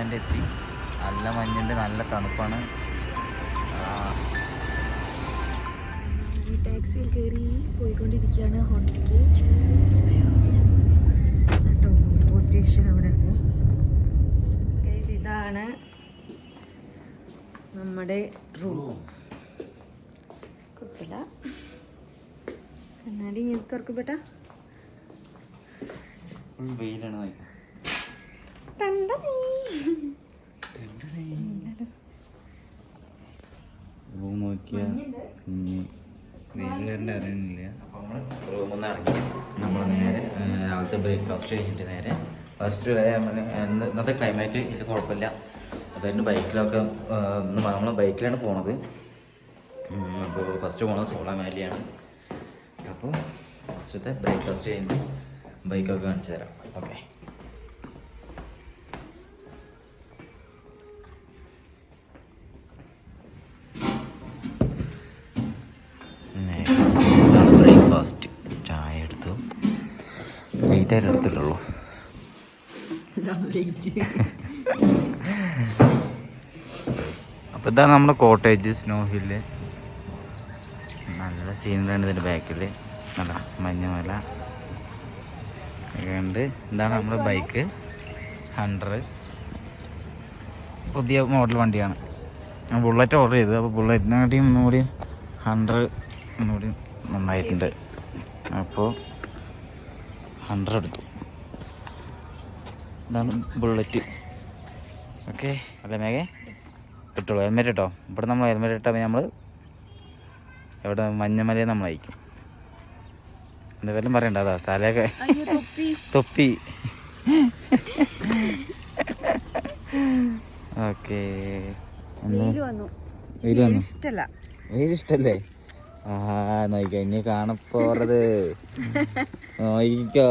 Land എത്തി നല്ല മഞ്ഞുണ്ട് നല്ല തണുപ്പാണ്. ടാക്സിയിൽ കയറി പോയിക്കൊണ്ടിരിക്കുകയാണ് ഹോട്ടലിലേക്ക് കേട്ടോ സ്റ്റേഷൻ അവിടെ ഉണ്ട് ഇതാണ് നമ്മുടെ റൂം. കുഴപ്പമില്ല. കണ്ണാടി ഇങ്ങനെ തുറക്കപ്പെട്ട വെയിലാണ്. നോക്കാം റൂം നോക്കിയാൽ വെയിൽ വരേണ്ട അറിയുന്നില്ല അപ്പോൾ നമ്മൾ റൂമിൽ നിന്ന് ഇറങ്ങി. നമ്മൾ നേരെ രാവിലത്തെ ബ്രേക്ക്ഫാസ്റ്റ് കഴിഞ്ഞിട്ട് നേരെ ഫസ്റ്റ് ഇന്നത്തെ ക്ലൈമറ്റ് ഇത് കുഴപ്പമില്ല. അതായത് ബൈക്കിലൊക്കെ നമ്മൾ ബൈക്കിലാണ് പോണത്. അപ്പോൾ ഫസ്റ്റ് പോണത് സോളാ മാലിയാണ്. അപ്പോൾ ഫസ്റ്റത്തെ ബ്രേക്ക്ഫാസ്റ്റ് കഴിഞ്ഞിട്ട് ബൈക്കൊക്കെ കാണിച്ചു തരാം. ഓക്കെ. ലേറ്റായിട്ട് എടുത്തിട്ടുള്ളൂ അപ്പോൾ ഇതാണ് നമ്മുടെ കോട്ടേജ് സ്നോ ഹില്ല്. നല്ല സീനറിയാണ് ഇതിന്റെ ബാക്കിൽ നല്ല മഞ്ഞമല ഉണ്ട് ഇതാണ് നമ്മുടെ ബൈക്ക്. ഹൺഡ്രഡ് പുതിയ മോഡൽ വണ്ടിയാണ്. ഞാൻ ബുള്ളറ്റ് ഓർഡർ ചെയ്തു അപ്പോൾ ബുള്ളറ്റിനെക്കാട്ടിയും ഒന്നുകൂടി ഹൺഡ്രഡ് ഒന്നുകൂടി നന്നായിട്ടുണ്ട്. അപ്പോൾ ഹൺഡ്രഡ് എടുത്തു. ഇതാണ് ബുള്ളറ്റ് ഓക്കെ അല്ലേ മേഘേ? കിട്ടുള്ളൂ. ഹെൽമെറ്റ് കേട്ടോ ഇവിടെ നമ്മൾ ഹെൽമെറ്റ് ഇട്ടാൽ നമ്മൾ എവിടെ മഞ്ഞമലയെ നമ്മൾ അയക്കും. എന്തെങ്കിലും പറയണ്ട അതാ. തലയൊക്കെ തൊപ്പി. ഓക്കെ വെയിൽ ഇഷ്ടല്ലേ ആ നോക്കിയാ ഇനി കാണപ്പോറത് നോക്കിക്കോ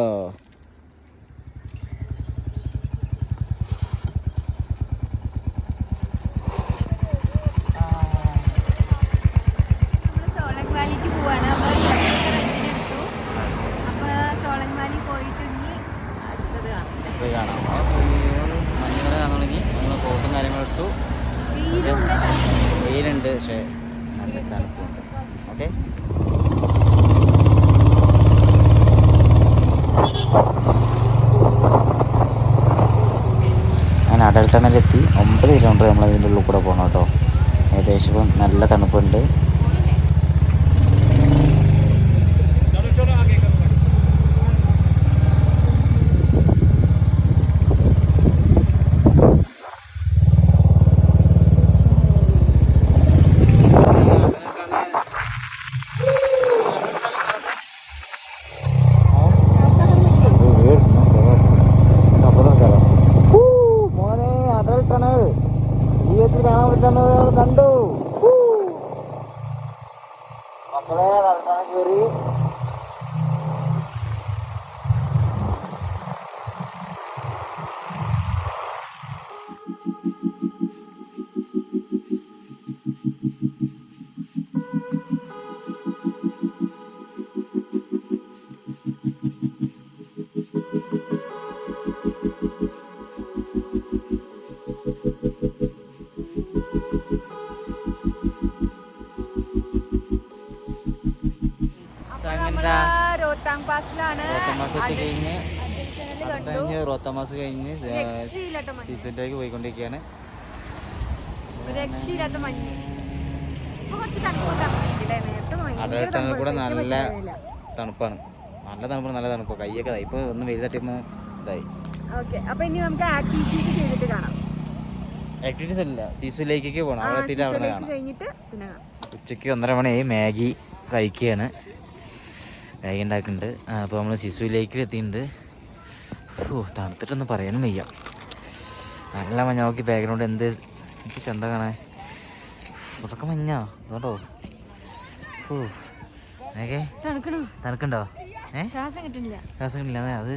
നമ്മൾ സോളങ് വാലിക്ക് പോവാണ് നമ്മൾ എടുത്തു അപ്പൊ സോളങ് വാലി പോയിട്ട് ഇനി അടുത്തത് കാണാം പോയി കാണാം മഞ്ഞുമല കാണണമെങ്കിൽ നമ്മൾ കോട്ടും കാര്യങ്ങളും ഇട്ടു വെയിലുണ്ട് വെയിലുണ്ട് പക്ഷേ നല്ല തണുപ്പുണ്ട് ഓക്കെ ഞാൻ അടൽ ടണലെത്തി ഒമ്പത് കിലോമീറ്റർ നമ്മൾ അതിന്റെ ഉള്ളിൽ കൂടെ പോകണം കേട്ടോ. ഏകദേശം നല്ല തണുപ്പുണ്ട്. രക്ഷയില്ലാത്ത ക്ലാസ്സിലാണ്. കഴിഞ്ഞ് കുറച്ച് തണുപ്പ് കമ്മിയില്ലേ നേരത്തെ ഭയങ്കര അടൽ ടണൽ കൂടെ തണുപ്പ് നല്ല. തണുപ്പാണ്. നല്ല തണുപ്പാണ് നല്ല തണുപ്പ്. കൈയൊക്കെ ഇപ്പൊ ഒന്ന് വെയിൽ തട്ടിയപ്പോൾ ഇതായി. അപ്പൊ ഇനി നമുക്ക് ആക്ടിവിറ്റീസ് ചെയ്തിട്ട് കാണാം. ആക്ടിവിറ്റീസ് അല്ല സീസുലേക്കൊക്കെ പോകണം അവിടെ എത്തിയിട്ട് അവിടെ സീസണിലേക്ക് കാണാം. കഴിഞ്ഞിട്ട് കാണാം. ഉച്ചയ്ക്ക് ഒന്നര മണിയായി മാഗി കഴിക്കുകയാണ്. മാഗി ഉണ്ടാക്കുന്നുണ്ട് അപ്പോൾ നമ്മൾ ശിശു ലേക്കിൽ എത്തിയിട്ടുണ്ട് ഓ തണുത്തിട്ടൊന്നും പറയാനും വയ്യ. നല്ല മഞ്ഞ. നോക്കി ബാക്ക്ഗ്രൗണ്ട് എന്ത്? എനിക്ക് ചെന്ത കാണാൻ. ഇതൊക്കെ മഞ്ഞ. അതുകൊണ്ടോ ഓ തണുക്കുണ്ടോ? ഏ? ശ്വാസം കിട്ടുന്നില്ല. ശ്വാസം കിട്ടില്ല അത്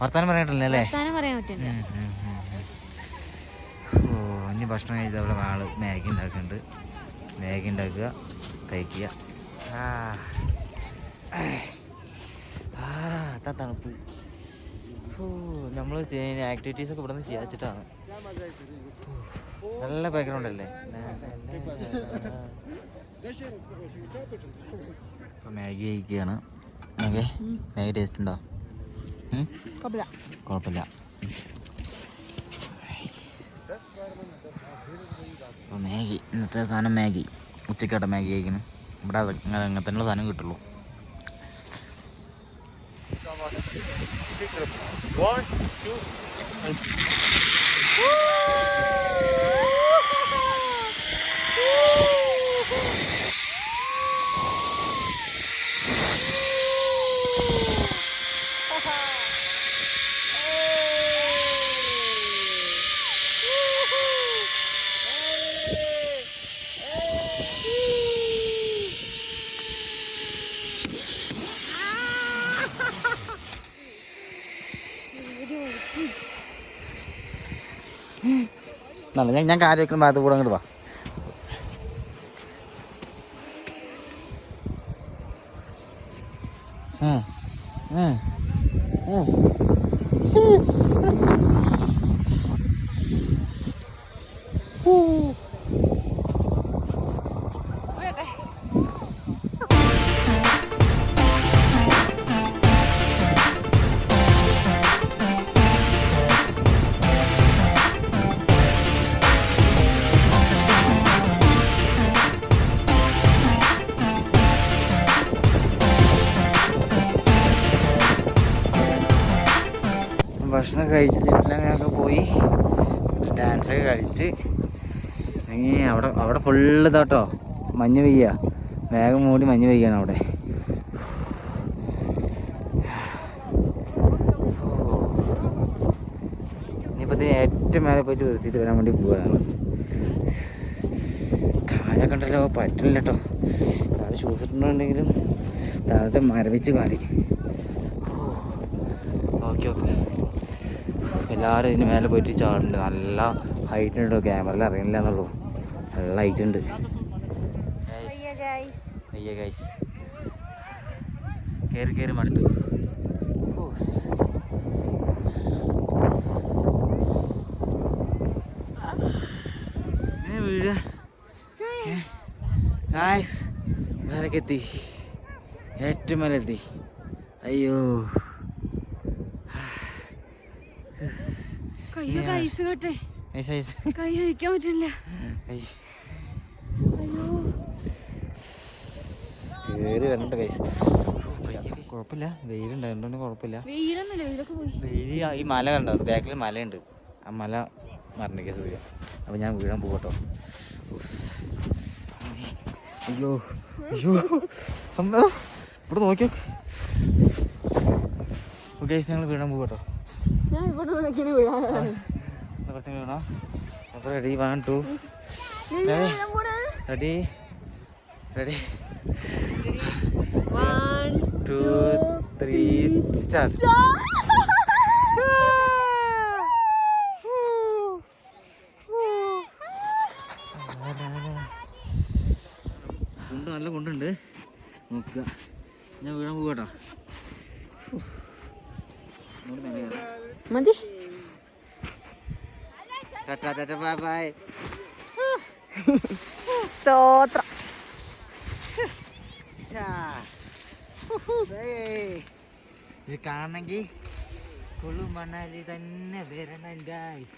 വർത്താനം അല്ലേ? പറയാൻ പറ്റില്ല. ഓ ഇനി ഭക്ഷണം കഴിച്ചാൽ അവിടെ ആൾ മാഗി ഉണ്ടാക്കുന്നുണ്ട് മാഗി ഉണ്ടാക്കുക കഴിക്കുക. ആ ആ അതാ തണുപ്പ്. നമ്മൾ ആക്ടിവിറ്റീസ് ഒക്കെ ഇവിടെ നിന്ന് ചെയ്യാച്ചിട്ടാണ് നല്ല ബാക്ക്ഗ്രൗണ്ട് അല്ലേ? മാഗി കഴിക്കുകയാണ്. മാഗി? മാഗി ടേസ്റ്റ് ഉണ്ടോ? കുഴപ്പമില്ല അപ്പോൾ മാഗി ഇന്നത്തെ സാധനം മാഗി. ഉച്ചക്കാട്ടെ മാഗി കഴിക്കുന്നു. ഇവിടെ അത് അങ്ങനെ തന്നെയുള്ള സാധനം കിട്ടുള്ളൂ. One, two, and... Woo! നല്ല ഞാൻ ഞാൻ കാര്യം വെക്കുന്ന ഭാഗത്ത് കൂടെ അങ്ങോട്ട് വാ ഉം. ഉം. ഉം. ഭക്ഷണം കഴിച്ചിട്ട് അങ്ങനെയൊക്കെ പോയി. ഡാൻസൊക്കെ കളിച്ച്. ഇനി അവിടെ അവിടെ ഫുള്ള് ഇതാട്ടോ മഞ്ഞ് പെയ്യ. വേഗം മൂടി മഞ്ഞ് പെയ്യാണ് അവിടെ. ഇനിയിപ്പോൾ ഏറ്റവും മേലെ പോയിട്ട് വിളിച്ചിട്ട് വരാൻ വേണ്ടി പോവാനാണ് താഴെ കണ്ടല്ലോ പറ്റില്ല കേട്ടോ താഴെ ഷൂസ് ഇട്ടിട്ടുണ്ടെങ്കിലും താഴത്തെ മരവിച്ച് കാലി. ഓക്കെ ഓക്കെ എല്ലാവരും ഇതിന് മേലെ പോയിട്ട് ചാടുന്നുണ്ട്. നല്ല ഹൈറ്റ് ഉണ്ട്. ക്യാമറയിൽ അറിയണില്ല എന്നുള്ളൂ. നല്ല ഹൈറ്റ് ഉണ്ട്. അയ്യ ഗൈസ് കയറി കയറി മടുത്തു. വീഴാ. ഗായ്സ് മേലക്കെത്തി ഏറ്റവും മേലെത്തി അയ്യോ. കയ്യൊക്കെ ഐസ് കട്ടെ കൈ കഴിക്കാൻ പറ്റില്ല. ഐ. അയ്യോ. കേറി വരണ്ട കൈസ് കുഴപ്പമില്ല. വെയിലുണ്ടായതുകൊണ്ട് കുഴപ്പമില്ല. വെയിലൊന്നുമില്ല. വെയിലൊക്കെ പോയി. വെയിൽ ഈ മല കണ്ടോ? ബാക്കിൽ മലയുണ്ട്. ആ മല മറന്നിക്ക സൂര്യ. അപ്പോൾ ഞാൻ വീഴാൻ പോകട്ടോ അയ്യോ. അയ്യോ. അമ്മ. ഇവിടെ നോക്കിയോ? ഓക്കെ ഞങ്ങൾ വീഴാൻ പോകട്ടോ ഞാൻ ഇവിടെ വിളിക്കണ വീഴാൻ കുറച്ച് വീണോ അപ്പോൾ ready one two ready ready one two three start കുണ്ട് നല്ല കുണ്ടുണ്ട് നോക്കുക ഞാൻ വീഴാൻ പോകട്ടോ മതി ബൈ സ്തോത്രം ഇത് കാണണമെങ്കിൽ കുളു മണാലി തന്നെ വരണം ഗായ്സ്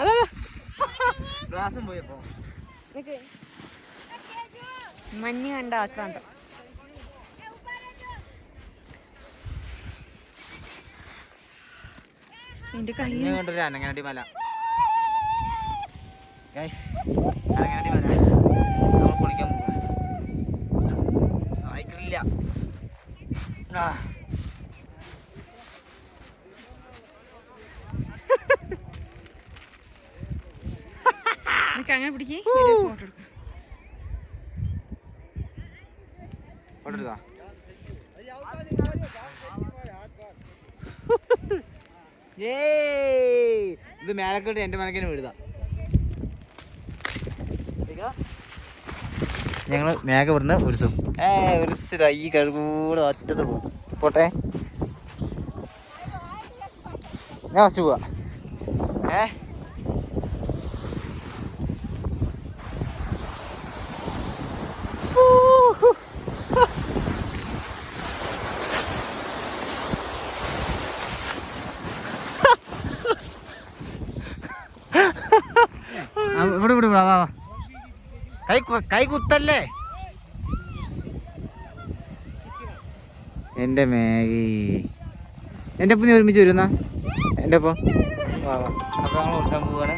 അതാ. ഗ്ലാസും പോയപ്പോ മഞ്ഞ് കണ്ട ആക്രാന്തം. എന്റെ കൈ. ഞാൻ കണ്ടൊരു അനങ്ങാടി മല. അനങ്ങാടി മല. നമ്മൾ പൊളിക്കാൻ പോവാ. സൈക്കിളില്ല. ആ. അങ്ങനെ പിടിക്കേ? ഫോട്ടോ എടുക്കാം. ഫോട്ടോ എടുത്താ? ഇത് മേലക്കോട്ട് എന്റെ മനക്കിന് വീഴുതാ. ഞങ്ങൾ മേഘ ഇവിടുന്ന് ഉരുസും ഏ ഉരുസില്ല ഈ കഴുകൂടെ ഒറ്റത്ത് പോകും പോട്ടെ. ഞാൻ ഫസ്റ്റ് പോവാ. ഏ ആ, ഇവിടെ ഇവിടെ ഇവിടെ, വാ വാ കൈ കു- കുത്തല്ലേ? എന്റെ മാഗി. എന്റെ ഒപ്പം നീ ഒരുമിച്ച് വരുന്ന? എന്റെ ഒപ്പം വാ വാ. അപ്പൊ ഞങ്ങൾ ഉത്സവം പോവാണ്.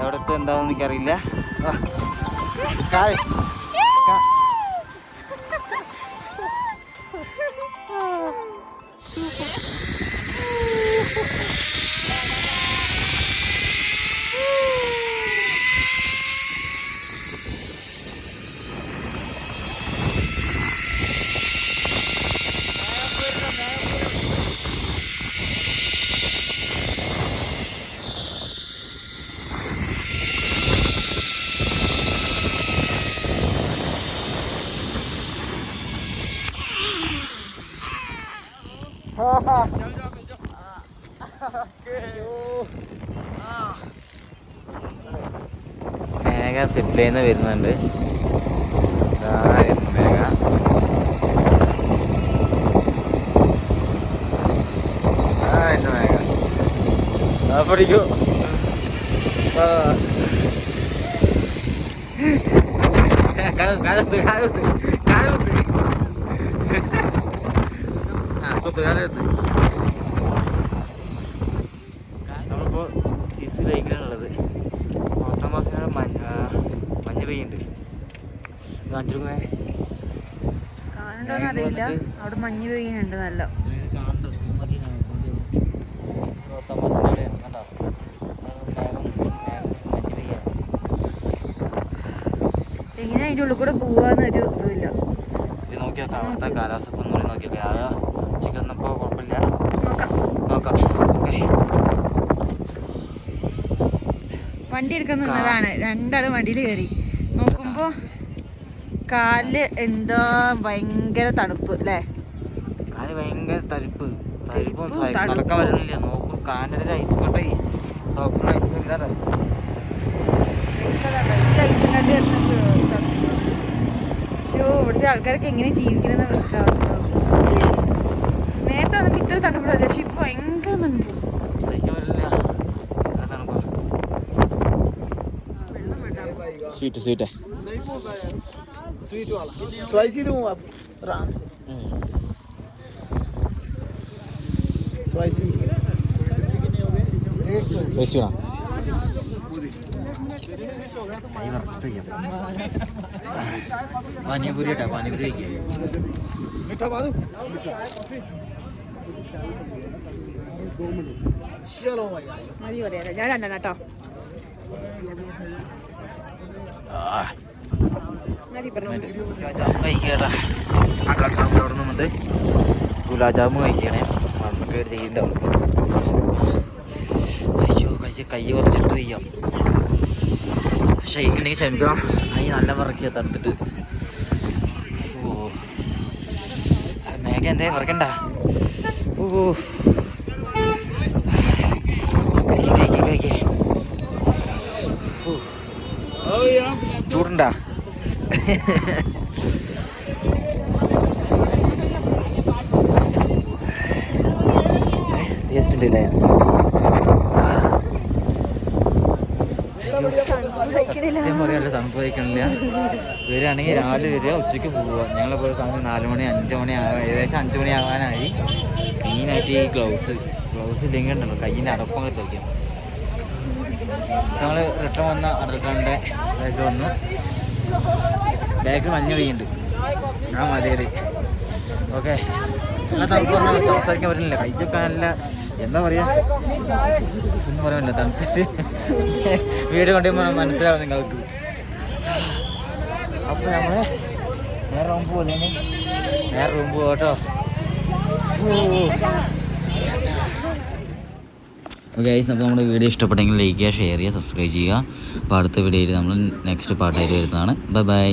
എവിടത്തെ എന്താണെന്ന് എനിക്കറിയില്ല. വാ. മേഘ സിപ്ലൈന്ന് വരുന്നുണ്ട്. മേഘ? പഠിക്കൂ. കാലുത്ത് കാലുത്ത് കാലുത്ത് കാലുത്ത്. ആ കുത്ത് കാലുത്ത് നമ്മളിപ്പോ സിസു ലൈക്കിലാണുള്ളത് പത്താം മാസത്തിനാണ് മഞ്ഞ മഞ്ഞ പെയ്യുണ്ട് കാണിച്ചിരുന്നേ കാണണ്ടോന്നറിയില്ല അവിടെ മഞ്ഞ് പെയ്യുന്നുണ്ട് നല്ല. എങ്ങനെ അതിന്റെ ഉള്ളിൽ കൂടെ പോവാന്ന് ഒരു ഇതില്ല നോക്കിയാൽ അവിടുത്തെ കാലാവസ്ഥ ഒന്നും കൂടി നോക്കിയാൽ രാവിലെ ഉച്ചയ്ക്ക് വന്നപ്പോൾ കുഴപ്പമില്ല നോക്കാം നോക്കാം ഓക്കെ വണ്ടി എടുക്കാൻ നിന്നതാണ് രണ്ടാളും വണ്ടിയിൽ കയറി നോക്കുമ്പോ കാലിൽ എന്താ ഭയങ്കര തണുപ്പ് അല്ലേ കാൽ ഭയങ്കര തണുപ്പ് തണുപ്പും. നടക്കാൻ പറ്റണില്ല നോക്കൂ കാലിന്റെ ഐസ് കൊണ്ടേ സോക്സിന് ഐസ് കയറിയതാണോ ഷോ ഇവിടുത്തെ ആൾക്കാരൊക്കെ എങ്ങനെ ജീവിക്കണമെന്ന് മനസ്സിലാവുന്നു നേരത്തെ വന്നപ്പോൾ ഇത്ര തണുപ്പില്ല പക്ഷെ ഇപ്പൊ ഭയങ്കര തണുപ്പ് സ്വീറ്റ് സ്വീറ്റ് സ്വീറ്റ് സ്പൈസി ആരാം സ്പൈസി സ്പൈസി വേണം കൈ നിറച്ചിട്ട് വയ്ക്കാം പാനിപൂരി കേട്ടോ പാനിപൂരി വയ്ക്കാം മതി പറയാ ഞാൻ രണ്ടെണ്ണം കേട്ടോ. മതി പറഞ്ഞു. ഗുലാജാമ് കഴിക്കണേ നമുക്ക് ഒരു ചെയ്യുന്നുണ്ടാവും അയ്യോ കൈ കൈ കുറച്ചിട്ട് ചെയ്യാം. ഷെയ്ക്കുണ്ടെങ്കിൽ ക്ഷമിക്കണം. കൈ നല്ല വിറക്കിയ തണുത്തിട്ട്. ഓ. മേഘ എന്തേ? വിറക്കണ്ട? ഓ കഴിക്ക് കഴിക്ക് കഴിക്ക് ചൂടുണ്ടാ ടേസ്റ്റ് ഉണ്ടല്ലേ? സത്യം പറയാല്ല തണുപ്പ് കഴിക്കണില്ല വരികയാണെങ്കിൽ രാവിലെ വരിക ഉച്ചയ്ക്ക് പോവുക. ഞങ്ങളിപ്പോൾ സമയം നാല് മണി അഞ്ച് മണി ആകാൻ ഏകദേശം അഞ്ച് മണി ആകാനായി മെയിനായിട്ട് ഈ ഗ്ലൗസ്. ഗ്ലൗസ് ഇല്ലെങ്കിൽ ഉണ്ടല്ലോ കയ്യിന്റെ അടപ്പങ്ങൾ തെറിക്കും ഞങ്ങൾ റിട്ടേൺ വന്ന റിട്ടേണിന്റെ ബാഗ് വന്നു. ബാഗ് മഞ്ഞ പെയ്യുന്നുണ്ട്. ഞാൻ മതിയത് ഓക്കെ. നല്ല തണുപ്പ് സംസാരിക്കാൻ പറ്റുന്നില്ല കൈക്കൊക്കെ നല്ല എന്താ പറയാ? ഒന്നും പറയാനില്ല തണുത്തിട്ട് വീട് കൊണ്ടുപോകുമ്പോൾ മനസ്സിലാവും നിങ്ങൾക്ക്. അപ്പോൾ നമ്മൾ നേരെ റൂം പോലെ നേരെ റൂം പോവാ കേട്ടോ ഗൈസ് അപ്പോൾ നമ്മുടെ വീഡിയോ ഇഷ്ടപ്പെട്ടെങ്കിൽ ലൈക്ക് ചെയ്യുക ഷെയർ ചെയ്യുക സബ്സ്ക്രൈബ് ചെയ്യുക. അപ്പോൾ അടുത്ത വീഡിയോയിൽ നമ്മൾ നെക്സ്റ്റ് പാർട്ടായിട്ട് വരുന്നതാണ്. Bye bye